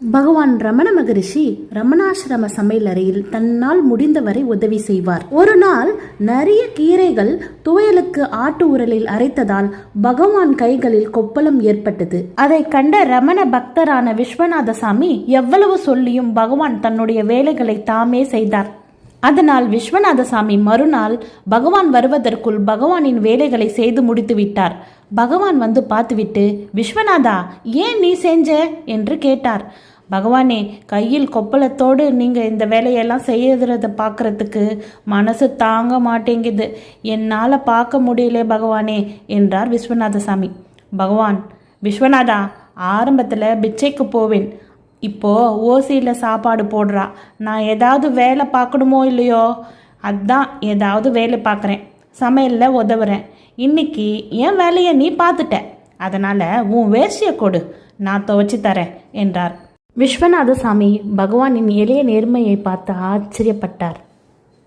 பகவான் ரமண மகரிஷி ரமணாசிரம சமையலறையில் தன்னால் முடிந்தவரை உதவி செய்வார். ஒரு நாள் நிறைய கீரைகள் துவையலுக்கு ஆட்டு உரலில் அரைத்ததால் பகவான் கைகளில் கொப்பளம் ஏற்பட்டது. அதை கண்ட ரமண பக்தரான விஸ்வநாத சாமி எவ்வளவு சொல்லியும் பகவான் தன்னுடைய வேலைகளை தாமே செய்தார். அதனால் விஸ்வநாதசாமி மறுநாள் பகவான் வருவதற்குள் பகவானின் வேலைகளை செய்து முடித்து விட்டார். பகவான் வந்து பார்த்துவிட்டு விஸ்வநாதா ஏன் நீ செஞ்ச? என்று கேட்டார். பகவானே கையில் கொப்பளத்தோடு நீங்கள் இந்த வேலையெல்லாம் செய்யறத பார்க்கறதுக்கு மனசு தாங்க மாட்டேங்குது. என்னால் பார்க்க முடியல பகவானே என்றார் விஸ்வநாதசாமி. பகவான் விஸ்வநாதா ஆரம்பத்தில் பிச்சைக்கு போவேன். இப்போ ஓசியில் சாப்பாடு போடுறா. நான் ஏதாவது வேலை பார்க்கணுமோ இல்லையோ? அதான் ஏதாவது வேலை பார்க்குறேன். சமையலில் உதவுறேன். இன்னைக்கு என் வேலையை நீ பார்த்துட்ட. அதனால் உன் வேஷ்டியை கொடு. நான் துவச்சி தரேன் என்றார். விஸ்வநாத சாமி பகவானின் எளிய நேர்மையை பார்த்து ஆச்சரியப்பட்டார்.